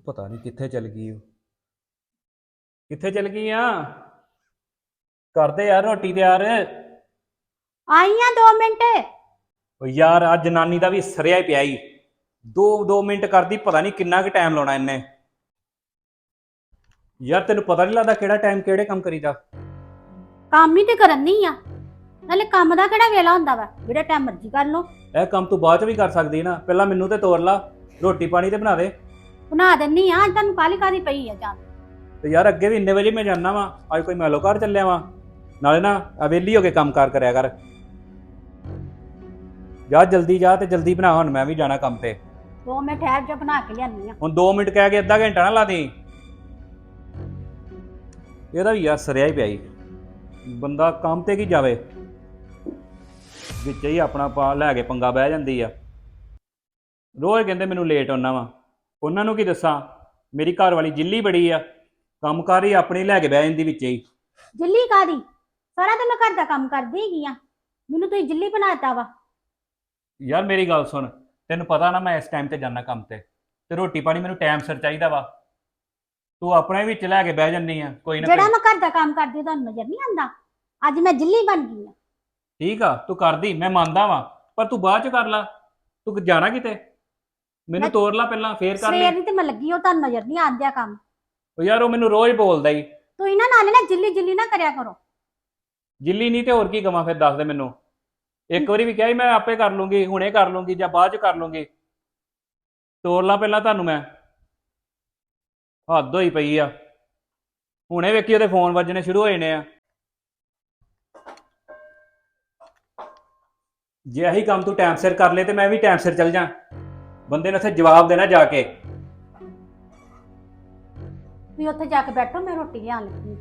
ਉਹ ਪਤਾ ਨਹੀਂ ਕਿੱਥੇ ਚਲ ਗਈ ਉਹ। ਕਿੱਥੇ ਚਲ ਗਈ ਆ? ਕਰਦੇ ਯਾਰ ਰੋਟੀ ਤਿਆਰ? ਆਈ ਆ 2 ਮਿੰਟ। ਉਹ ਯਾਰ ਆ ਜਨਾਨੀ ਦਾ ਵੀ ਸਰਿਆ ਹੀ ਪਿਆ ਈ। ਦੋ ਦੋ ਮਿੰਟ ਕਰਦੀ ਪਤਾ ਨਹੀਂ ਕਿੰਨਾ ਕੁ ਟਾਈਮ ਲਾਉਣਾ ਇਹਨੇ। ਯਾਰ ਤੈਨੂੰ ਪਤਾ ਨਹੀਂ ਲੱਗਦਾ ਕਿਹੜਾ ਟਾਈਮ ਕਿਹੜੇ ਕੰਮ ਕਰੀਦਾ। ਕੰਮ ਹੀ ਤੇ ਕਰਨੀ ਆ। ਨਾਲੇ ਕੰਮ ਦਾ ਕਿਹੜਾ ਵੇਲਾ ਹੁੰਦਾ ਵਾ? ਜਿਹੜਾ ਟਾਈਮ ਮਰਜ਼ੀ ਕਰ ਲਓ। ਇਹ ਕੰਮ ਤੂੰ ਬਾਅਦ ਚ ਵੀ ਕਰ ਸਕਦੀ ਨਾ। ਪਹਿਲਾਂ ਮੈਨੂੰ ਤੇ ਤੋਰ ਲਾ। ਰੋਟੀ ਪਾਣੀ ਤੇ ਬਣਾ ਦੇ। ਬਣਾ ਦਿੰਨੀ ਆ ਅੱਜ ਤੁਹਾਨੂੰ ਕਾਲੀ ਕਾਦੀ ਪਈ ਆ ਜਾਂ ਤੇ ਯਾਰ ਅੱਗੇ ਵੀ ਇੰਨੇ ਵਜੇ ਮੈਂ ਜਾਣਾ ਵਾਂ ਅੱਜ ਕੋਈ ਮੈਲੋ ਘਰ ਚੱਲਿਆ ਵਾਂ। ਨਾਲੇ ਨਾ ਅਵੇਲੀ ਹੋ ਕੇ ਕੰਮ ਕਾਰ ਕਰਿਆ ਕਰ। ਜਾ ਜਲਦੀ ਜਾ ਤੇ ਜਲਦੀ ਬਣਾ ਹੁਣ ਮੈਂ ਵੀ ਜਾਣਾ ਕੰਮ ਤੇ। ਦੋ ਮਿੰਟ ਠਹਿਰ ਜਾ ਬਣਾ ਕੇ ਲਿਆਨੀ ਆ। ਹੁਣ 2 ਮਿੰਟ ਕਹਿ ਕੇ ਅੱਧਾ ਘੰਟਾ ਨਾ ਲਾ ਦੇ। ਇਹਦਾ ਵੀ ਯਾਰ ਸਰਿਆ ਹੀ ਪਿਆ ਈ। ਬੰਦਾ ਕੰਮ ਤੇ ਕੀ ਜਾਵੇ? ਵਿੱਚ ਹੀ ਆਪਣਾ ਪਾ ਲੈ ਕੇ ਪੰਗਾ ਬਹਿ ਜਾਂਦੀ ਆ। ਰੋਜ਼ ਕਹਿੰਦੇ ਮੈਨੂੰ ਲੇਟ ਆਉਣਾ ਵਾ। ਉਹਨਾਂ ਨੂੰ ਕੀ ਦੱਸਾਂ? ਮੇਰੀ ਘਰ ਵਾਲੀ ਜਿੱਲੀ ਬੜੀ ਆ। ਕੰਮਕਾਰ ਹੀ ਆਪਣੀ ਲੈ ਕੇ ਬਹਿ ਜਾਂਦੀ ਵਿੱਚ ਹੀ। ਜਿੱਲੀ ਕਾਦੀ ਸਾਰਾ ਤਾਂ ਮੈਂ ਘਰ ਦਾ ਕੰਮ ਕਰਦੀ ਹੈਗੀ ਆ। ਮੈਨੂੰ ਤੁਸੀਂ ਜਿੱਲੀ ਬਣਾਤਾ ਵਾ। ਯਾਰ ਮੇਰੀ ਗੱਲ ਸੁਣ। ਤੈਨੂੰ ਪਤਾ ਨਾ ਮੈਂ ਇਸ ਟਾਈਮ ਤੇ ਜਾਣਾ ਕੰਮ ਤੇ। ਤੇ ਰੋਟੀ ਪਾਣੀ ਮੈਨੂੰ ਟਾਈਮ ਸਿਰ ਚਾਹੀਦਾ ਵਾ। ਤੂੰ ਆਪਣੇ ਵਿੱਚ ਲੈ ਕੇ ਬਹਿ ਜੰਨੀ ਆ ਕੋਈ ਨਾ ਜਿਹੜਾ ਕੋਈ। ਮੈਂ ਘਰ ਦਾ ਕੰਮ ਕਰਦੀ ਤੁਹਾਨੂੰ ਨਜ਼ਰ ਨਹੀਂ ਆਉਂਦਾ। ਅੱਜ ਮੈਂ ਜਿੱਲੀ ਬਣ ਗਈ ਆ। ਠੀਕ ਆ ਤੂੰ ਕਰਦੀ ਮੈਂ ਮੰਨਦਾ ਵਾਂ। ਪਰ ਤੂੰ ਬਾਅਦ ਚ ਕਰ ਲਾ। ਤੂੰ ਜਾਣਾ ਕਿਤੇ? ਮੈਨੂੰ ਤੋਰ ਲਾ ਪਹਿਲਾਂ ਫੇਰ ਕਰ ਸਵੇਰ ਲਈ ਦੀ ਤੇ ਮੈਂ ਲੱਗੀ ਉਹ ਤੁਹਾਨੂੰ ਨਜ਼ਰ ਨਹੀਂ ਆਉਂਦਿਆ ਕੰਮ। ਉਹ ਯਾਰ ਉਹ ਮੈਨੂੰ ਰੋਜ਼ ਬੋਲਦਾ ਈ। ਤੁਸੀਂ ਨਾ ਨਾਲੇ ਨਾ ਜਿੱਲੀ ਜਿੱਲੀ ਨਾ ਕਰਿਆ ਕਰੋ। ਜਿੱਲੀ ਨਹੀਂ ਤੇ ਹੋਰ ਕੀ ਕਵਾਂ ਫਿਰ ਦੱਸ ਦੇ ਮੈਨੂੰ। ਇੱਕ ਵਾਰੀ ਵੀ ਕਿਹਾ ਸੀ ਮੈਂ ਆਪੇ ਕਰ ਲੂੰਗੀ ਹੁਣੇ ਕਰ ਲੂੰਗੀ ਜਾਂ ਬਾਅਦ ਚ ਕਰ ਲੂੰਗੀ। ਤੋਰ ਲਾ ਪਹਿਲਾਂ ਤੁਹਾਨੂੰ ਮੈਂ। ਹੱਦ ਹੋਈ ਪਈ ਆ। ਹੁਣੇ ਵੇਖੀ ਉਹਦੇ ਫੋਨ ਵੱਜਣੇ ਸ਼ੁਰੂ ਹੋ ਜਾਣੇ ਆ। ਜੇ ਇਹੀ ਕੰਮ ਤੂੰ ਟਾਈਮ ਸਿਰ ਕਰ ਲੇ ਤੇ ਮੈਂ ਵੀ ਟਾਈਮ ਸਿਰ ਚੱਲ ਜਾ। ਬੰਦੇ ਨੇ ਉੱਥੇ ਜਵਾਬ ਦੇਣਾ ਜਾ ਕੇ। ਤੁਸੀਂ ਉੱਥੇ ਜਾ ਕੇ ਬੈਠੋ ਮੈਂ ਰੋਟੀ ਲਿਆਉਣ ਲੱਗੀ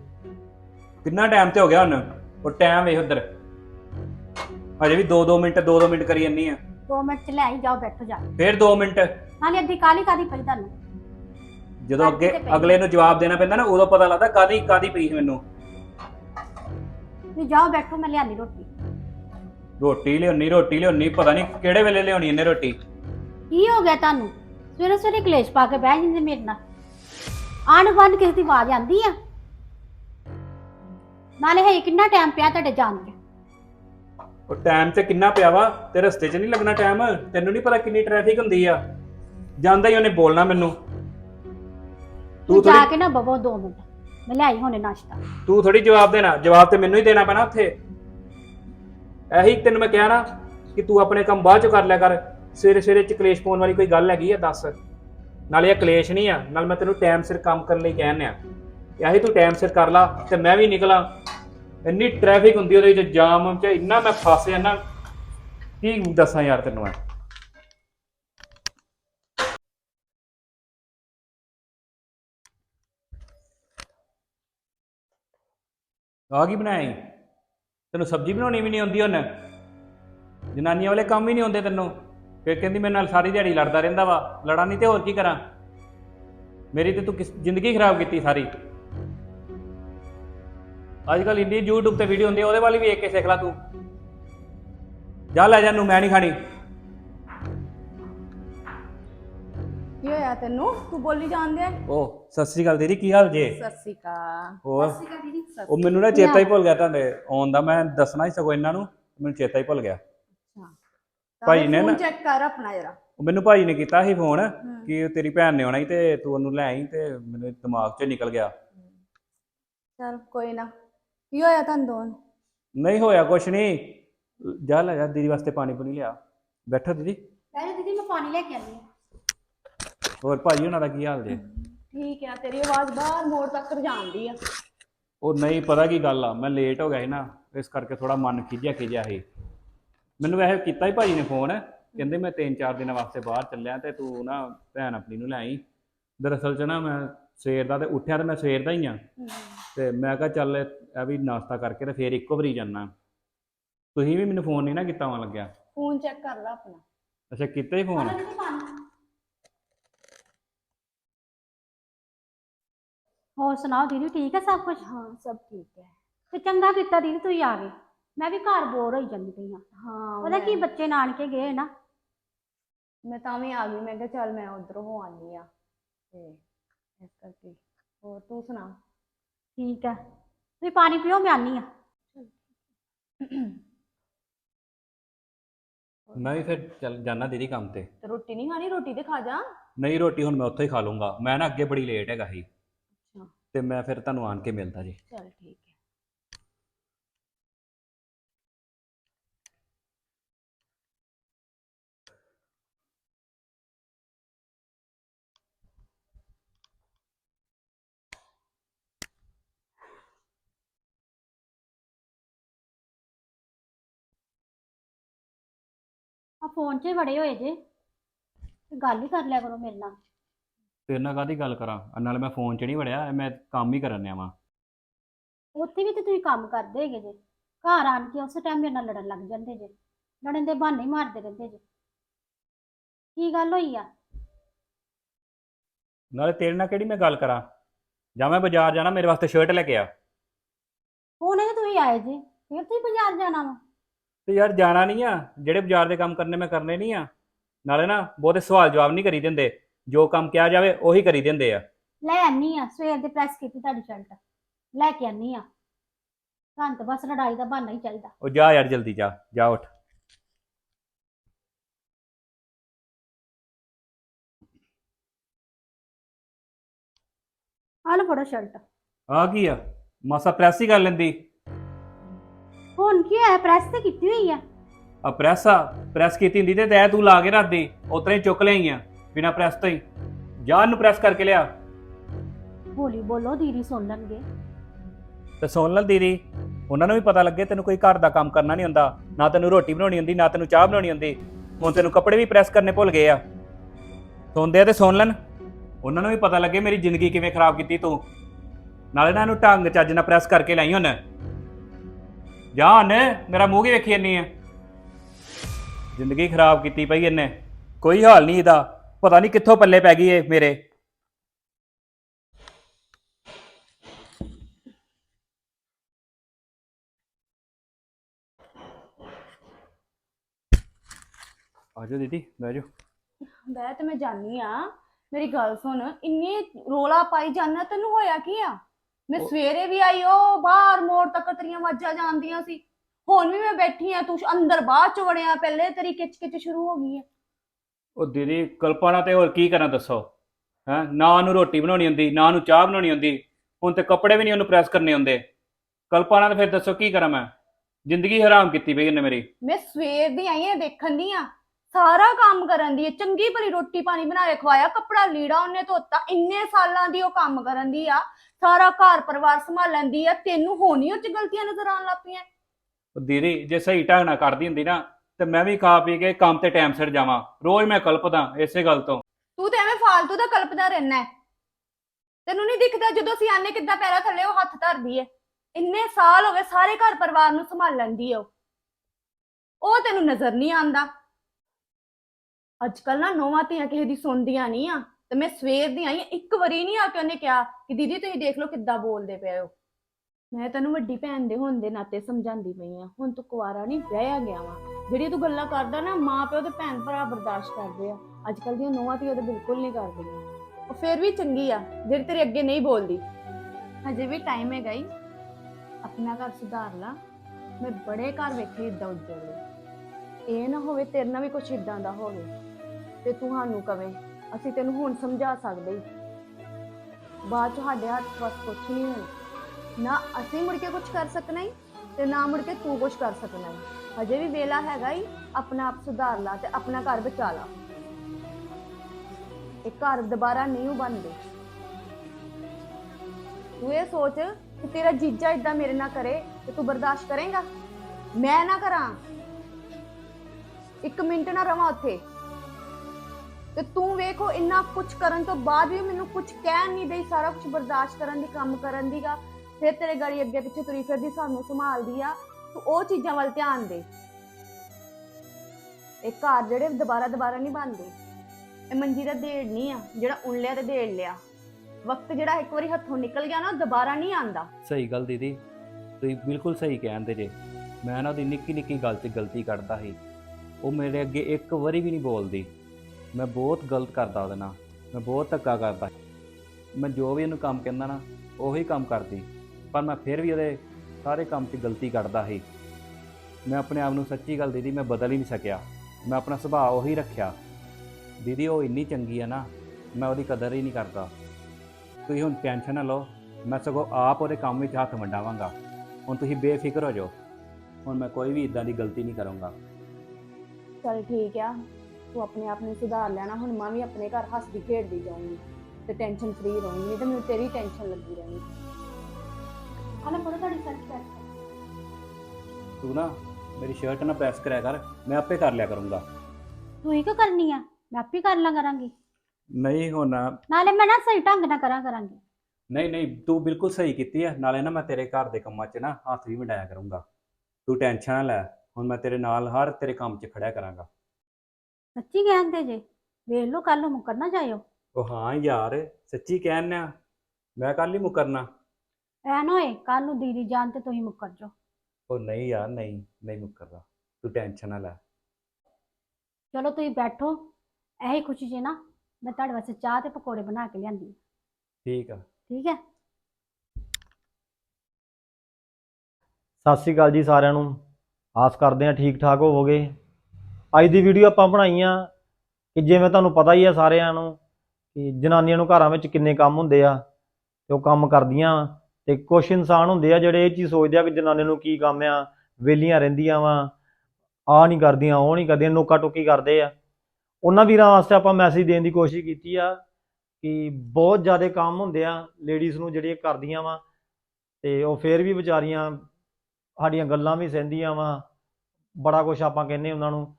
ਕਿੰਨਾ ਟਾਈਮ ਤੇ ਹੋ ਗਿਆ ਹੁਣ? ਉਹ ਟਾਈਮ ਵੇਖ ਉਧਰ। ਅਜੇ ਵੀ 2-2 ਮਿੰਟ 2-2 ਮਿੰਟ ਕਰੀ ਜੰਨੀ ਆ। 2 ਮਿੰਟ ਚ ਲੈ ਆਈ ਜਾਓ ਬੈਠੋ ਜਾ ਕੇ। ਫੇਰ 2 ਮਿੰਟ। ਨਾਲੇ ਅੱਧੀ ਕਾਲੀ ਕਾਦੀ ਪਈ ਤੁਹਾਨੂੰ? ਜਦੋਂ ਅੱਜ ਅੱਗੇ ਤੇ ਪਈ। ਅਗਲੇ ਨੂੰ ਜਵਾਬ ਦੇਣਾ ਪੈਂਦਾ ਨਾ ਉਦੋਂ ਪਤਾ ਲੱਗਦਾ ਕਾਦੀ ਕਾਦੀ ਪਈ ਸੀ ਮੈਨੂੰ। ਤੁਸੀਂ ਜਾਓ ਬੈਠੋ ਮੈਂ ਲਿਆਨੀ ਰੋਟੀ। ਰੋਟੀ ਲਿਆਉਣੀ ਰੋਟੀ ਲਿਆਉਣੀ ਪਤਾ ਨਹੀਂ ਕਿਹੜੇ ਵੇਲੇ ਲਿਆਉਣੀ ਇਹਨੇ ਰੋਟੀ। ਕੀ ਹੋ ਗਿਆ ਤੁਹਾਨੂੰ? ਸਵੇਰੇ ਸਵੇਰੇ ਕਲੇਸ਼ ਪਾ ਕੇ ਬਹਿ ਜਾਂਦੇ ਮੇਰੇ ਨਾਲ। ਆਣ ਬੰਦ ਕਿਸੇ ਦੀ ਆਵਾਜ਼ ਆਂਦੀ ਆ? ਨਾਲੇ ਹੈ ਕਿੰਨਾ ਟਾਈਮ ਪਿਆ ਤੁਹਾਡੇ ਜਾਣ ਤੇ ਉਹ ਟਾਈਮ ਤੇ ਕਿੰਨਾ ਪਿਆ ਵਾ? ਤੇ ਰਸਤੇ 'ਚ ਨਹੀਂ ਲੱਗਣਾ ਟਾਈਮ ਤੈਨੂੰ ਨਹੀਂ ਪਤਾ ਕਿੰਨੀ ਟ੍ਰੈਫਿਕ ਹੁੰਦੀ ਆ? ਜਾਂਦਾ ਹੀ ਉਹਨੇ ਬੋਲਣਾ ਮੈਨੂੰ। ਤੂੰ ਤੂੰ ਜਾ ਥੋੜੀ ਕੇ ਨਾ ਬਵੋ 2 ਮਿੰਟ। ਮੈਂ ਲਿਆਈ ਹੁਣੇ ਨਾਸ਼ਤਾ। ਤੂੰ ਥੋੜੀ ਜਵਾਬ ਦੇਣਾ। ਜਵਾਬ ਤੇ ਮੈਨੂੰ ਹੀ ਦੇਣਾ ਪੈਣਾ ਉੱਥੇ। ਇਹੀ ਤੈਨੂੰ ਮੈਂ ਕਿਹਾ ਨਾ ਕਿ ਤੂੰ ਆਪਣੇ ਕੰਮ ਬਾਅਦ ਚ ਕਰ ਲਿਆ ਕਰ। ਸਵੇਰੇ ਸਵੇਰੇ ਚ ਕਲੇਸ਼ ਪਾਉਣ ਵਾਲੀ ਕੋਈ ਗੱਲ ਹੈਗੀ ਆ, ਦੱਸ। ਨਾਲੇ ਇਹ ਕਲੇਸ਼ ਨਹੀਂ ਆ, ਨਾਲ ਮੈਂ ਤੈਨੂੰ ਟਾਈਮ ਸਿਰ ਕੰਮ ਕਰਨ ਲਈ ਕਹਿਣ ਆ ਇਹੀ ਤੂੰ ਟਾਈਮ ਸਿਰ ਕਰ ਲਾ ਤੇ ਮੈਂ ਵੀ ਨਿਕਲਾਂ। ਇੰਨੀ ਟ੍ਰੈਫਿਕ ਹੁੰਦੀ ਉਹਦੇ ਵਿੱਚ, ਜਾਮ ਚ ਇੰਨਾ ਮੈਂ ਫਸ ਜਾਂਦਾ। ਕੀ ਦੱਸਾਂ ਯਾਰ ਤੈਨੂੰ ਮੈਂ? ਆ ਕੀ ਬਣਾਇਆ ਈ? ਤੈਨੂੰ ਸਬਜ਼ੀ ਬਣਾਉਣੀ ਵੀ ਨਹੀਂ ਆਉਂਦੀ ਹੁਣ ਜਨਾਨੀਆਂ ਵਾਲੇ ਕੰਮ ਹੀ ਨਹੀਂ ਆਉਂਦੇ ਤੈਨੂੰ। ਫਿਰ ਕਹਿੰਦੀ ਮੇਰੇ ਨਾਲ ਸਾਰੀ ਦਿਹਾੜੀ ਲੜਦਾ ਰਹਿੰਦਾ ਵਾ ਲੜਾਂ ਨਹੀਂ ਤੇ ਹੋਰ ਕੀ ਕਰਾਂ? ਮੇਰੀ ਤੇ ਤੂੰ ਕਿਸ ਜ਼ਿੰਦਗੀ ਖਰਾਬ ਕੀਤੀ ਸਾਰੀ। ਅੱਜ ਕੱਲ ਇੰਨੀ YouTube ਤੇ ਵੀਡੀਓ ਹੁੰਦੀ ਆ, ਉਹਦੇ ਵਾਲੀ ਵੇਖ ਕੇ ਸਿੱਖ ਲੈ ਤੂੰ। ਜਾ ਲੈ ਜਾ ਨੂੰ ਮੈਂ ਨਹੀਂ ਖਾਣੀ। ਕੀ ਹੋਇਆ ਤੈਨੂੰ? ਤੂੰ ਬੋਲੀ ਜਾਂਦੇ ਆ? ਓ ਸਤਿ ਸ੍ਰੀ ਅਕਾਲ ਦੀਦੀ ਕੀ ਹਾਲ ਜੇ? ਸਤਿ ਸ਼੍ਰੀ ਅਕਾਲ। ਹੋਰ? ਸਤਿ ਸ਼੍ਰੀ ਅਕਾਲ ਦੀਦੀ ਉਹ ਮੈਨੂੰ ਨਾ ਚੇਤਾ ਹੀ ਭੁੱਲ ਗਿਆ ਤੁਹਾਡੇ ਆਉਣ ਦਾ ਮੈਂ ਦੱਸਣਾ ਹੀ ਸਗੋਂ ਇਹਨਾਂ ਨੂੰ ਮੈਨੂੰ ਚੇਤਾ ਹੀ ਭੁੱਲ ਗਿਆ। ਭਾਈ ਨੇ ਨਾ- ਚੈੱਕ ਕਰ ਆਪਣਾ ਜਰਾ। ਉਹ ਮੈਨੂੰ ਭਾਈ ਨੇ ਕੀਤਾ ਸੀ ਫੋਨ ਕਿ ਤੇਰੀ ਭੈਣ ਨੇ ਆਉਣਾ ਸੀ ਤੇ ਤੂੰ ਉਹਨੂੰ ਲੈ ਆਈ ਤੇ ਮੇਰੇ ਦਿਮਾਗ 'ਚੋਂ ਨਿਕਲ ਗਿਆ। ਚਲ ਕੋਈ ਨਾ। ਕੀ ਹੋਇਆ ਤੁਹਾਨੂੰ ਦੋਨ ਨਹੀਂ ਹੋਇਆ ਕੁਛ ਨਹੀਂ ਜਾ ਲੈ ਜਾ ਦੀਦੀ ਵਾਸਤੇ ਪਾਣੀ ਪੁਣੀ ਲਿਆ। ਬੈਠੋ ਦੀਦੀ। ਪਹਿਲੇ ਦੀਦੀ ਮੈਂ ਪਾਣੀ ਲੈ ਕੇ ਆਉਂਦੀ ਹਾਂ। ਹੋਰ ਭਾਈ ਉਹਨਾਂ ਦਾ ਕੀ ਹਾਲ ਜੇ? ਠੀਕ ਆ ਤੇਰੀ ਆਵਾਜ਼ ਬਾਹਰ ਮੋੜ ਤੱਕ ਜਾਂਦੀ ਆ। ਉਹ ਨਹੀਂ ਪਤਾ ਕੀ ਗੱਲ ਆ ਮੈਂ ਲੇਟ ਹੋ ਗਿਆ ਸੀ ਨਾ ਇਸ ਕਰਕੇ ਥੋੜਾ ਮਨ ਖਿਜਿਆ ਖਿਜਿਆ ਸੀ। ਮੈਨੂੰ ਵੈਸੇ ਕੀਤਾ ਹੀ ਭਾਈ ਨੇ ਫੋਨ ਕਹਿੰਦੇ ਮੈਂ ਤਿੰਨ ਚਾਰ ਦਿਨਾਂ ਵਾਸਤੇ ਬਾਹਰ ਚੱਲਿਆ ਤੇ ਤੂੰ ਨਾ ਭੈਣ ਆਪਣੀ ਨੂੰ ਲੈ ਆਈ। ਦਰਅਸਲ ਚ ਨਾ ਮੈਂ ਸਵੇਰ ਦਾ ਤੇ ਉੱਠਿਆ ਤੇ ਮੈਂ ਸਵੇਰ ਦਾ ਹੀ ਆ। ਤੇ ਮੈਂ ਕਿਹਾ ਚੱਲ ਇਹ ਵੀ ਨਾਸ਼ਤਾ ਕਰਕੇ ਤੇ ਫੇਰ ਇੱਕੋ ਵਾਰੀ ਜਾਣਾ ਤੁਸੀਂ ਵੀ ਮੈਨੂੰ ਫੋਨ ਨਹੀਂ ਨਾ ਕੀਤਾ ਆਉਣ ਲੱਗਿਆ। ਫੋਨ ਚੈੱਕ ਕਰ ਲੈ ਆਪਣਾ। ਅੱਛਾ ਕੀਤਾ ਹੀ ਫੋਨ? ਹੋਰ ਸੁਣਾਓ ਦੀਦੀ ਠੀਕ ਹੈ ਸਭ ਕੁਝ ਹਾਂ ਸਭ ਠੀਕ ਹੈ। ਤੇ ਚੰਗਾ ਕੀਤਾ ਦੀਦੀ ਤੁਸੀਂ ਆ ਗਏ। ਮੈਂ ਵੀ ਘਰ ਬੋਰ ਹੋਈ ਜਾਂਦੀ ਪਈ ਹਾਂ। ਹਾਂ ਪਤਾ ਕੀ ਬੱਚੇ ਨਾਨਕੇ ਗਏ ਨਾ। ਮੈਂ ਤਾਂ ਵੀ ਆ ਗਈ ਮੈਂ ਕਿਹਾ ਚੱਲ ਮੈਂ ਉਧਰੋਂ ਹੋ ਆਨੀ ਆ ਤੇ ਇਸ ਕਰਕੇ ਹੋਰ ਤੂੰ ਸੁਣਾ? ਠੀਕ ਹੈ। ਤੁਸੀਂ ਪਾਣੀ ਪੀਓ ਮੈਂ ਆਨੀ ਆ ਮੈਂ ਵੀ ਫਿਰ ਚੱਲ ਜਾਣਾ ਦੀਦੀ ਕੰਮ ਤੇ। ਤੇ ਰੋਟੀ ਨਹੀਂ ਖਾਣੀ? ਰੋਟੀ ਤੇ ਖਾ ਜਾ। ਨਹੀਂ ਰੋਟੀ ਹੁਣ ਮੈਂ ਉੱਥੇ ਹੀ ਖਾ ਲੂੰਗਾ। ਮੈਂ ਨਾ ਅੱਗੇ ਬੜੀ ਲੇਟ ਹੈਗਾ ਸੀ। ਅੱਛਾ। ਤੇ ਮੈਂ ਫਿਰ ਤੁਹਾਨੂੰ ਆਣ ਕੇ ਮਿਲਦਾ ਜੀ। ਚਲ ਠੀਕ ਹੈ। ਫੋਨ 'ਚ ਹੀ ਵੜੇ ਹੋਏ ਜੇ। ਗੱਲ ਹੀ ਕਰ ਲਿਆ ਕਰੋ ਮੇਰੇ ਨਾਲ। ਤੇਰੇ ਨਾਲ ਕਾਹਦੀ ਗੱਲ ਕਰਾਂ? ਆ ਨਾਲੇ ਮੈਂ ਫੋਨ 'ਚ ਨਹੀਂ ਵੜਿਆ ਮੈਂ ਕੰਮ ਹੀ ਕਰਨ ਵਾਂ। ਉੱਥੇ ਵੀ ਤੇ ਤੁਸੀਂ ਕੰਮ ਕਰਦੇ ਹੈਗੇ ਜੇ। ਘਰ ਆਣ ਕੇ ਉਸੇ ਟਾਈਮ ਮੇਰੇ ਨਾਲ ਲੜਨ ਲੱਗ ਜਾਂਦੇ ਜੇ। ਲੜਨ ਦੇ ਬਹਾਨੇ ਹੀ ਮਾਰਦੇ ਰਹਿੰਦੇ ਜੇ। ਕੀ ਗੱਲ ਹੋਈ ਆ? ਨਾਲੇ ਤੇਰੇ ਨਾਲ ਕਿਹੜੀ ਮੈਂ ਗੱਲ ਕਰਾਂ? ਜਾਂ ਮੈਂ ਬਾਜ਼ਾਰ ਜਾਣਾ ਮੇਰੇ ਵਾਸਤੇ ਸ਼ਰਟ ਲੈ ਕੇ ਆ। ਹੁਣੇ ਤੇ ਤੁਸੀਂ ਆਏ ਜੇ ਫਿਰ ਤੁਸੀਂ ਬਾਜ਼ਾਰ ਜਾਣਾ ਵਾ? ਤੇ ਯਾਰ ਜਾਣਾ ਨਹੀਂ ਆ ਜਿਹੜੇ ਬਾਜ਼ਾਰ ਦੇ ਕੰਮ ਕਰਨੇ ਮੈਂ ਕਰਨੇ ਨਹੀਂ ਆ। ਨਾਲੇ ਨਾ ਬਹੁਤੇ ਸਵਾਲ ਜਵਾਬ ਨਹੀਂ ਕਰੀ ਦਿੰਦੇ ਜੋ ਕੰਮ ਕਿਹਾ ਜਾਵੇ ਉਹੀ ਕਰੀ ਦਿੰਦੇ ਆ। ਲੈ ਆਨੀ ਆ ਸਵੇਰ ਦੇ ਪ੍ਰੈਸ ਕੀਤੀ ਤੁਹਾਡੀ ਸ਼ਰਟ ਲੈ ਕੇ ਆਨੀ ਆ। ਤੁਹਾਨੂੰ ਤਾਂ ਬਸ ਲੜਾਈ ਦਾ ਬਹਾਨਾ ਹੀ ਚਾਹੀਦਾ। ਉਹ ਜਾ ਯਾਰ ਜਲਦੀ ਜਾ ਜਾ ਉੱਠ। ਆਹ ਲਓ ਫੜੋ ਸ਼ਰਟ ਆ ਕੀ ਆ? ਮਾਸਾ ਪ੍ਰੈਸ ਹੀ ਕਰ ਲੈਂਦੀ। ਹੁਣ ਕੀ ਹੋਇਆ? ਪ੍ਰੈਸ ਤੇ ਕੀਤੀ ਹੋਈ ਆ। ਆ ਪ੍ਰੈਸ ਆ। ਪ੍ਰੈਸ ਕੀਤੀ ਹੁੰਦੀ ਤੇ ਤੈ ਤੂੰ ਲਾ ਕੇ ਰੱਖਦੀ ਉਤਰੇ ਚੁੱਕ ਲਿਆਈਆਂ ਬਿਨਾ ਪ੍ਰੈਸ ਤੋਂ ਹੀ। ਜਾ ਨੂੰ ਪ੍ਰੈਸ ਕਰਕੇ ਲਿਆ। ਹੌਲੀ ਬੋਲੋ ਦੀਦੀ ਸੁਣ ਲੈਣਗੇ। ਤੇ ਸੁਣ ਲੈ ਦੀਦੀ। ਉਹਨਾਂ ਨੂੰ ਵੀ ਪਤਾ ਲੱਗੇ ਤੈਨੂੰ ਕੋਈ ਘਰ ਦਾ ਕੰਮ ਕਰਨਾ ਨਹੀਂ ਹੁੰਦਾ। ਨਾ ਤੈਨੂੰ ਰੋਟੀ ਬਣਾਉਣੀ ਹੁੰਦੀ ਨਾ ਤੈਨੂੰ ਚਾਹ ਬਣਾਉਣੀ ਹੁੰਦੀ। ਹੁਣ ਤੈਨੂੰ ਕੱਪੜੇ ਵੀ ਪ੍ਰੈਸ ਕਰਨੇ ਭੁੱਲ ਗਏ ਆ। ਸੁਣਦੇ ਆ ਤੇ ਸੁਣ ਲੈਣ। ਉਹਨਾਂ ਨੂੰ ਵੀ ਪਤਾ ਲੱਗੇ ਮੇਰੀ ਜ਼ਿੰਦਗੀ ਕਿਵੇਂ ਖਰਾਬ ਕੀਤੀ ਤੂੰ। ਨਾਲੇ ਨਾ ਇਹਨੂੰ ਢੰਗ ਚੱਜ ਨਾਲ ਪ੍ਰੈਸ ਕਰਕੇ ਲਈ ਹੁਣ। ਜਾਨ ਮੇਰਾ ਮੂੰਹ ਕੀ ਵੇਖੀ ਜੰਨੀ ਆ? ਜ਼ਿੰਦਗੀ ਖਰਾਬ ਕੀਤੀ ਪਈ ਇਹਨੇ। ਕੋਈ ਹਾਲ ਨਹੀਂ ਇਹਦਾ। ਪਤਾ ਨਹੀਂ ਕਿੱਥੋਂ ਪੱਲੇ ਪੈ ਗਈ ਇਹ ਮੇਰੇ। ਆਜੋ ਦੀਦੀ, ਬਹਿ ਜਾਓ। ਬੈ ਤੇ ਮੈਂ ਜਾਣੀ ਆ। ਮੇਰੀ ਗੱਲ ਸੁਣ, ਇੰਨੀ ਰੋਲਾ ਪਾਈ ਜਾਣਾ ਤੈਨੂੰ ਹੋਇਆ ਕੀ ਆ? ਮੈਂ ਸਵੇਰੇ ਵੀ ਆਈ ਉਹ ਬਾਹਰ ਮੋੜ ਤੱਕ ਤੇਰੀਆਂ ਆਵਾਜ਼ਾਂ ਜਾਂਦੀਆਂ ਸੀ। ਹੁਣ ਵੀ ਮੈਂ ਬੈਠੀ ਆ ਤੂੰ ਅੰਦਰ ਬਾਹਰ ਚ ਵੜਿਆ ਪਹਿਲੇ ਤੇਰੀ ਕਿਚ ਕਿਚ ਸ਼ੁਰੂ ਹੋ ਗਈ ਹੈ ਉਹ ਦੀਦੀ ਕਲਪਨਾ ਤੇ ਹੋਰ ਕੀ ਕਰਾਂ ਦੱਸੋ? ਹੈ ਨਾ ਉਹਨੂੰ ਰੋਟੀ ਬਣਾਉਣੀ ਹੁੰਦੀ ਨਾ ਉਹਨੂੰ ਚਾਹ ਬਣਾਉਣੀ ਹੁੰਦੀ ਹੁਣ ਤੇ ਕੱਪੜੇ ਵੀ ਨਹੀਂ ਉਹਨੂੰ ਪ੍ਰੈਸ ਕਰਨੇ ਹੁੰਦੇ। ਕਲਪਨਾ ਤੇ ਫਿਰ ਦੱਸੋ ਕੀ ਕਰਾਂ ਮੈਂ? ਜ਼ਿੰਦਗੀ ਹਰਾਮ ਕੀਤੀ ਪਈ ਇਹਨੇ ਮੇਰੀ। ਮੈਂ ਸਵੇਰ ਦੀ ਆਈ ਆ ਦੇਖਣ ਦੀ ਆ। ਸਾਰਾ ਕੰਮ ਕਰਨ ਦੀ ਹੈ ਚੰਗੀ ਭਲੀ ਰੋਟੀ ਪਾਣੀ ਬਣਾ ਕੇ ਖਵਾਇਆ ਕੱਪੜਾ ਲੀੜਾ ਉਹਨੇ ਧੋਤਾ ਇੰਨੇ ਸਾਲਾਂ ਦੀ ਉਹ ਕੰਮ ਕਰਨ ਦੀ ਆ। ਸਾਰਾ ਘਰ ਪਰਿਵਾਰ ਸੰਭਾਲਣ ਦੀ ਆ ਤੈਨੂੰ ਹੋਣੀ ਉਹ ਚ ਗਲਤੀਆਂ ਨਜ਼ਰ ਆਉਣ ਲੱਗ ਪਈਆਂ? ਦੀਦੀ ਜੇ ਸਹੀ ਢੰਗ ਨਾਲ ਕਰਦੀ ਹੁੰਦੀ ਨਾ ਤੇ ਮੈਂ ਵੀ ਖਾ ਪੀ ਕੇ ਕੰਮ ਤੇ ਟਾਈਮ ਸਿਰ ਜਾਵਾਂ। ਰੋਜ਼ ਮੈਂ ਕਲਪਦਾ ਇਸੇ ਗੱਲ ਤੋਂ। ਤੂੰ ਤੇ ਐਵੇਂ ਫਾਲਤੂ ਦਾ ਕਲਪਦਾ ਰਹਿਣਾ ਹੈ। ਤੈਨੂੰ ਨਹੀਂ ਦਿਖਦਾ ਜਦੋਂ ਅਸੀਂ ਆਨੇ ਕਿੱਦਾਂ ਪੈਰਾਂ ਥੱਲੇ ਉਹ ਹੱਥ ਧਰਦੀ ਹੈ। ਇੰਨੇ ਸਾਲ ਹੋ ਗਏ ਸਾਰੇ ਘਰ ਪਰਿਵਾਰ ਨੂੰ ਸੰਭਾਲਣ ਦੀ ਉਹ। ਉਹ ਤੈਨੂੰ ਨਜ਼ਰ ਨਹੀਂ ਆਂਦਾ ਅੱਜ ਕੱਲ ਨਾ ਨੋਵਾਂ ਧੀਆਂ ਕਿਸੇ ਦੀ ਸੁਣਦੀਆਂ ਨਹੀਂ ਆ। ਤੇ ਮੈਂ ਸਵੇਰ ਦੀ ਆਈ ਹਾਂ, ਇੱਕ ਵਾਰੀ ਨਹੀਂ ਆ ਕੇ ਉਹਨੇ ਕਿਹਾ ਕਿ ਦੀਦੀ ਤੁਸੀਂ ਦੇਖ ਲਓ ਕਿੱਦਾਂ ਬੋਲਦੇ ਪਏ ਹੋ। ਮੈਂ ਤੈਨੂੰ ਵੱਡੀ ਭੈਣ ਦੇ ਹੋਣ ਦੇ ਨਾਤੇ ਸਮਝਾਉਂਦੀ ਪਈ ਆ ਹੁਣ ਤੂੰ ਕੁਆਰਾ ਨਹੀਂ ਵਿਆਹਿਆ ਗਿਆ ਵਾ। ਜਿਹੜੀ ਤੂੰ ਗੱਲਾਂ ਕਰਦਾ ਨਾ ਮਾਂ ਪਿਓ ਤੇ ਭੈਣ ਭਰਾ ਬਰਦਾਸ਼ਤ ਕਰਦੇ ਆ। ਅੱਜ ਕੱਲ ਦੀਆਂ ਨੋਵਾਂ ਧੀਆਂ ਉਹਦੇ ਬਿਲਕੁਲ ਨਹੀਂ ਕਰਦੀਆਂ। ਉਹ ਫਿਰ ਵੀ ਚੰਗੀ ਆ ਜਿਹੜੀ ਤੇਰੇ ਅੱਗੇ ਨਹੀਂ ਬੋਲਦੀ। ਹਜੇ ਵੀ ਟਾਈਮ ਹੈਗਾ ਹੀ ਆਪਣਾ ਘਰ ਸੁਧਾਰ ਲਾ। ਮੈਂ ਬੜੇ ਘਰ ਵੇਖੇ ਇਦਾਂ ਉੱਜੜਦੇ ਇਹ ਨਾ ਹੋਵੇ ਤੇਰੇ ਨਾਲ ਵੀ ਕੁਝ ਇਦਾਂ ਦਾ ਹੋਵੇ ਤੇ ਤੂੰ ਸਾਨੂੰ ਕਵੇਂ। ਅਸੀਂ ਤੈਨੂੰ ਹੁਣ ਸਮਝਾ ਸਕਦੇ ਹੀ ਬਾਅਦ ਚ ਸਾਡੇ ਹੱਥ ਬਸ ਕੁਛ ਨਹੀਂ ਹੋਣਾ। ਨਾ ਅਸੀਂ ਮੁੜ ਕੇ ਕੁਝ ਕਰ ਸਕਣਾ ਹੀ ਤੇ ਨਾ ਮੁੜ ਕੇ ਤੂੰ ਕੁਝ ਕਰ ਸਕਣਾ ਹੀ ਹਜੇ ਵੀ ਵੇਲਾ ਹੈਗਾ ਹੀ ਆਪਣਾ ਆਪ ਸੁਧਾਰ ਲਾ ਤੇ ਆਪਣਾ ਘਰ ਬਚਾ ਲਾ। ਇਹ ਘਰ ਦੁਬਾਰਾ ਨਹੀਂ ਬਣਦੇ। ਤੂੰ ਇਹ ਸੋਚ ਕਿ ਤੇਰਾ ਜੀਜਾ ਇਦਾਂ ਮੇਰੇ ਨਾਲ ਕਰੇ ਤੇ ਤੂੰ ਬਰਦਾਸ਼ਤ ਕਰੇਗਾ? ਮੈਂ ਨਾ ਕਰਾਂ। ਇੱਕ ਮਿੰਟ ਨਾ ਰਵਾਂ ਉੱਥੇ। ਤੇ ਤੂੰ ਵੇਖੋ ਇੰਨਾ ਕੁਝ ਕਰਨ ਤੋਂ ਬਾਅਦ ਵੀ ਮੈਨੂੰ ਕੁਝ ਕਹਿਣ ਨਹੀਂ ਦੇਈ, ਸਾਰਾ ਕੁਝ ਬਰਦਾਸ਼ਤ ਕਰਨ ਦੀ, ਕੰਮ ਕਰਨ ਦੀ ਗਾ ਫਿਰ ਤੇਰੇ ਗਾੜੀ ਅੱਗੇ ਪਿੱਛੇ ਤੁਰੀ ਫਿਰਦੀ, ਸਾਨੂੰ ਸੰਭਾਲਦੀ ਆ। ਤੂੰ ਉਹ ਚੀਜ਼ਾਂ ਵੱਲ ਧਿਆਨ ਦੇ। ਇਹ ਘਰ ਜਿਹੜੇ ਦੁਬਾਰਾ ਦੁਬਾਰਾ ਨਹੀਂ ਬਣਦੇ। ਇਹ ਮੰਜੀ ਦਾ ਢੇੜ ਨਹੀਂ ਆ, ਜਿਹੜਾ ਉਣ ਲਿਆ ਤੇ ਢੇੜ ਲਿਆ। ਵਕਤ ਜਿਹੜਾ ਇੱਕ ਵਾਰੀ ਹੱਥੋਂ ਨਿਕਲ ਗਿਆ ਨਾ, ਉਹ ਦੁਬਾਰਾ ਨਹੀਂ ਆਂਦਾ ਸਹੀ ਗੱਲ ਦੀਦੀ। ਤੁਸੀਂ ਬਿਲਕੁਲ ਸਹੀ ਕਹਿੰਦੇ ਜੇ। ਮੈਂ ਨਾ ਉਹਦੀ ਨਿੱਕੀ ਨਿੱਕੀ ਗੱਲ 'ਚ ਗਲਤੀ ਕਰਦਾ ਸੀ। ਉਹ ਮੇਰੇ ਅੱਗੇ ਇੱਕ ਵਾਰੀ ਵੀ ਨਹੀਂ ਬੋਲਦੀ। ਮੈਂ ਬਹੁਤ ਗਲਤ ਕਰਦਾ ਉਹਦੇ ਨਾਲ। ਮੈਂ ਬਹੁਤ ਧੱਕਾ ਕਰਦਾ। ਮੈਂ ਜੋ ਵੀ ਇਹਨੂੰ ਕੰਮ ਕਹਿੰਦਾ ਨਾ, ਉਹੀ ਕੰਮ ਕਰਦੀ। ਪਰ ਮੈਂ ਫਿਰ ਵੀ ਉਹਦੇ ਸਾਰੇ ਕੰਮ 'ਚ ਗਲਤੀ ਕੱਢਦਾ ਸੀ। ਮੈਂ ਆਪਣੇ ਆਪ ਨੂੰ ਸੱਚੀ ਗੱਲ ਦੀਦੀ, ਮੈਂ ਬਦਲ ਹੀ ਨਹੀਂ ਸਕਿਆ। ਮੈਂ ਆਪਣਾ ਸੁਭਾਅ ਉਹੀ ਰੱਖਿਆ। ਦੀਦੀ, ਉਹ ਇੰਨੀ ਚੰਗੀ ਹੈ ਨਾ, ਮੈਂ ਉਹਦੀ ਕਦਰ ਹੀ ਨਹੀਂ ਕਰਦਾ। ਤੁਸੀਂ ਹੁਣ ਟੈਨਸ਼ਨ ਨਾ ਲਓ, ਮੈਂ ਸਗੋਂ ਆਪ ਉਹਦੇ ਕੰਮ ਵਿੱਚ ਹੱਥ ਵੰਡਾਵਾਂਗਾ। ਹੁਣ ਤੁਸੀਂ ਬੇਫਿਕਰ ਹੋ ਜਾਓ। ਹੁਣ ਮੈਂ ਕੋਈ ਵੀ ਇਦਾਂ ਦੀ ਗਲਤੀ ਨਹੀਂ ਕਰੂੰਗਾ। ਚਲ ਠੀਕ ਆ। ਤੂੰ ਆਪਣੇ ਆਪ ਨੂੰ ਸੁਧਾਰ ਲੈਣਾ ਹੁਣ ਮੈਂ ਵੀ ਆਪਣੇ ਘਰ ਹੱਸਦੀ ਖੇਡਦੀ ਜਾਊਂਗੀ ਤੇ ਟੈਨਸ਼ਨ ਫ੍ਰੀ ਰਹੂੰਗੀ ਨਹੀਂ ਤਾਂ ਮੈਨੂੰ ਤੇਰੀ ਟੈਨਸ਼ਨ ਲੱਗੀ ਰਹਿਣੀ ਹਲੇ ਫੜੋ ਤੁਹਾਡੀ ਸੱਚ ਕਰ ਤੂੰ ਨਾ ਮੇਰੀ ਸ਼ਰਟ ਨਾ ਪ੍ਰੈਸ ਕਰਿਆ ਕਰ ਮੈਂ ਆਪੇ ਕਰ ਲਿਆ ਕਰੂੰਗਾ। ਤੂੰ ਹੀ ਕਿਉਂ ਕਰਨੀ ਆ? ਮੈਂ ਆਪੇ ਕਰ ਲਾਂ ਕਰਾਂਗੀ। ਨਹੀਂ ਹੁਣ ਨਾਲੇ ਮੈਂ ਨਾ ਸਹੀ ਢੰਗ ਨਾਲ ਕਰਾਂ ਕਰਾਂਗੀ। ਨਹੀਂ ਨਹੀਂ ਤੂੰ ਬਿਲਕੁਲ ਸਹੀ ਕੀਤੀ ਹੈ ਨਾਲੇ ਨਾ ਮੈਂ ਤੇਰੇ ਘਰ ਦੇ ਕੰਮਾਂ 'ਚ ਨਾ ਹੱਥ ਵੀ ਵੰਡਾਇਆ ਕਰੂੰਗਾ। ਤੂੰ ਟੈਨਸ਼ਨ ਨਾ ਲੈ ਹੁਣ ਮੈਂ ਤੇਰੇ ਨਾਲ ਹਰ ਤੇਰੇ ਕੰਮ 'ਚ ਖੜਿਆ ਕਰਾਂਗਾ। ਸੱਚੀ ਕਹਿੰਦੇ ਜੇ ਵੇਖ ਲਓ ਕੱਲ ਨੂੰ ਮੁੱਕਰ ਨਾ ਜਾਇਓ। ਉਹ ਹਾਂ ਯਾਰ ਸੱਚੀ ਕਹਿਣਾ ਮੈਂ ਕੱਲ ਹੀ ਮੁਕਰਨਾ। ਐ ਨਾ ਹੋਏ ਕੱਲ ਨੂੰ ਦੀਦੀ ਜਾਣ ਤੇ ਤੁਸੀਂ ਮੁੱਕਰ ਜਾਓ। ਉਹ ਨਹੀਂ ਯਾਰ ਨਹੀਂ ਨਹੀਂ ਮੁਕਰਦਾ। ਤੂੰ ਟੈਨਸ਼ਨ ਨਾ ਲੈ। ਚਲੋ ਤੁਸੀਂ ਬੈਠੋ ਇਹੀ ਖੁਸ਼ੀ 'ਚ ਨਾ ਮੈਂ ਤੁਹਾਡੇ ਵਾਸਤੇ ਚਾਹ ਤੇ ਪਕੌੜੇ ਬਣਾ ਕੇ ਲਿਆਂਦੀ ਠੀਕ ਆ। ਠੀਕ ਹੈ? ਸਤਿ ਸ੍ਰੀ ਅਕਾਲ ਜੀ ਸਾਰਿਆਂ ਨੂੰ। ਆਸ ਕਰਦੇ ਹਾਂ ਠੀਕ ਠਾਕ ਹੋਵੋਗੇ। ਅੱਜ ਦੀ ਵੀਡੀਓ ਆਪਾਂ ਬਣਾਈ ਆ ਕਿ ਜਿਵੇਂ ਤੁਹਾਨੂੰ ਪਤਾ ਹੀ ਆ ਸਾਰਿਆਂ ਨੂੰ ਕਿ ਜਨਾਨੀਆਂ ਨੂੰ ਘਰਾਂ ਵਿੱਚ ਕਿੰਨੇ ਕੰਮ ਹੁੰਦੇ ਆ ਤੇ ਉਹ ਕੰਮ ਕਰਦੀਆਂ ਵਾਂ ਤੇ ਕੁਝ ਇਨਸਾਨ ਹੁੰਦੇ ਆ ਜਿਹੜੇ ਇਹ ਚੀਜ਼ ਸੋਚਦੇ ਆ ਕਿ ਜਨਾਨੀਆਂ ਨੂੰ ਕੀ ਕੰਮ ਆ, ਵਿਹਲੀਆਂ ਰਹਿੰਦੀਆਂ ਵਾ ਆ ਨਹੀਂ ਕਰਦੀਆਂ, ਉਹ ਨਹੀਂ ਕਰਦੀਆਂ, ਨੋਕਾ ਟੋਕੀ ਕਰਦੇ ਆ। ਉਹਨਾਂ ਵੀਰਾਂ ਵਾਸਤੇ ਆਪਾਂ ਮੈਸੇਜ ਦੇਣ ਦੀ ਕੋਸ਼ਿਸ਼ ਕੀਤੀ ਆ ਕਿ ਬਹੁਤ ਜ਼ਿਆਦਾ ਕੰਮ ਹੁੰਦੇ ਆ ਲੇਡੀਜ਼ ਨੂੰ ਜਿਹੜੀਆਂ ਕਰਦੀਆਂ ਵਾ ਤੇ ਉਹ ਫੇਰ ਵੀ ਵਿਚਾਰੀਆਂ ਸਾਡੀਆਂ ਗੱਲਾਂ ਵੀ ਸਹਿੰਦੀਆਂ ਵਾ, ਬੜਾ ਕੁਝ ਆਪਾਂ ਕਹਿੰਦੇ ਉਹਨਾਂ ਨੂੰ।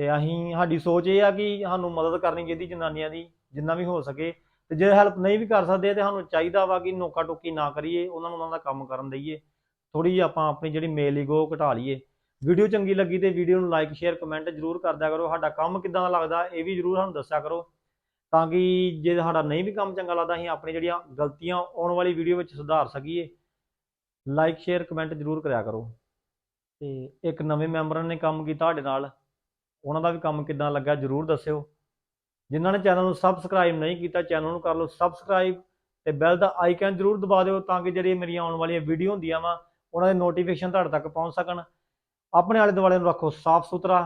ਤੇ ਅਸੀਂ, ਸਾਡੀ ਸੋਚ ਇਹ ਆ ਕਿ ਸਾਨੂੰ ਮਦਦ ਕਰਨੀ ਚਾਹੀਦੀ ਜਨਾਨੀਆਂ ਦੀ, ਜਿੰਨਾ ਵੀ ਹੋ ਸਕੇ। ਤੇ ਜੇ ਹੈਲਪ ਨਹੀਂ ਵੀ ਕਰ ਸਕਦੇ, ਤੇ ਸਾਨੂੰ ਚਾਹੀਦਾ ਵਾ ਕਿ ਨੋਕਾ ਟੋਕੀ ਨਾ ਕਰੀਏ, ਉਹਨਾਂ ਨੂੰ ਉਹਨਾਂ ਦਾ ਕੰਮ ਕਰਨ ਦਈਏ। ਥੋੜੀ ਜਿਹੀ ਆਪਾਂ ਆਪਣੀ ਜਿਹੜੀ ਮੇਲ ਈਗੋ ਘਟਾ ਲਈਏ। ਵੀਡੀਓ ਚੰਗੀ ਲੱਗੀ ਤੇ ਵੀਡੀਓ ਨੂੰ ਲਾਈਕ ਸ਼ੇਅਰ ਕਮੈਂਟ ਜਰੂਰ ਕਰਦਿਆ ਕਰੋ। ਸਾਡਾ ਕੰਮ ਕਿਦਾਂ ਦਾ ਲੱਗਦਾ, ਇਹ ਵੀ ਜਰੂਰ ਸਾਨੂੰ ਦੱਸਿਆ ਕਰੋ। ਤਾਂ ਕਿ ਜੇ ਸਾਡਾ ਨਹੀਂ ਵੀ ਕੰਮ ਚੰਗਾ ਲੱਗਦਾ, ਅਸੀਂ ਆਪਣੀ ਜਿਹੜੀਆਂ ਗਲਤੀਆਂ ਆਉਣ ਵਾਲੀ ਵੀਡੀਓ ਵਿੱਚ ਸੁਧਾਰ ਸਕੀਏ। ਲਾਈਕ ਸ਼ੇਅਰ ਕਮੈਂਟ ਜਰੂਰ ਕਰਿਆ ਕਰੋ। ਤੇ ਇੱਕ ਨਵੇਂ ਮੈਂਬਰਾਂ ਨੇ ਕੰਮ ਕੀਤਾ ਸਾਡੇ ਨਾਲ। ਉਹਨਾਂ ਦਾ ਵੀ ਕੰਮ ਕਿੱਦਾਂ ਲੱਗਾ ਜਰੂਰ ਦੱਸਿਓ। ਜਿਨ੍ਹਾਂ ਨੇ ਚੈਨਲ ਨੂੰ ਸਬਸਕ੍ਰਾਈਬ ਨਹੀਂ ਕੀਤਾ, ਚੈਨਲ ਨੂੰ ਕਰ ਲਓ ਸਬਸਕ੍ਰਾਈਬ ਤੇ ਬੈਲ ਦਾ ਆਈਕਨ ਜਰੂਰ ਦਬਾ ਦਿਓ ਤਾਂ ਕਿ ਜਿਹੜੀਆਂ ਮੇਰੀਆਂ ਆਉਣ ਵਾਲੀਆਂ ਵੀਡੀਓ ਹੁੰਦੀਆਂ ਵਾ, ਉਹਨਾਂ ਦੇ ਨੋਟੀਫਿਕੇਸ਼ਨ ਤੁਹਾਡੇ ਤੱਕ ਪਹੁੰਚ ਸਕਣ। ਆਪਣੇ ਆਲੇ ਦੁਆਲੇ ਨੂੰ ਰੱਖੋ ਸਾਫ਼ ਸੁਥਰਾ,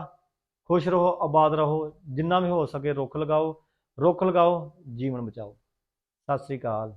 ਖੁਸ਼ ਰਹੋ, ਆਬਾਦ ਰਹੋ, ਜਿੰਨਾ ਵੀ ਹੋ ਸਕੇ ਰੁੱਖ ਲਗਾਓ ਰੁੱਖ ਲਗਾਓ, ਜੀਵਨ ਬਚਾਓ। ਸਤਿ ਸ੍ਰੀ ਅਕਾਲ।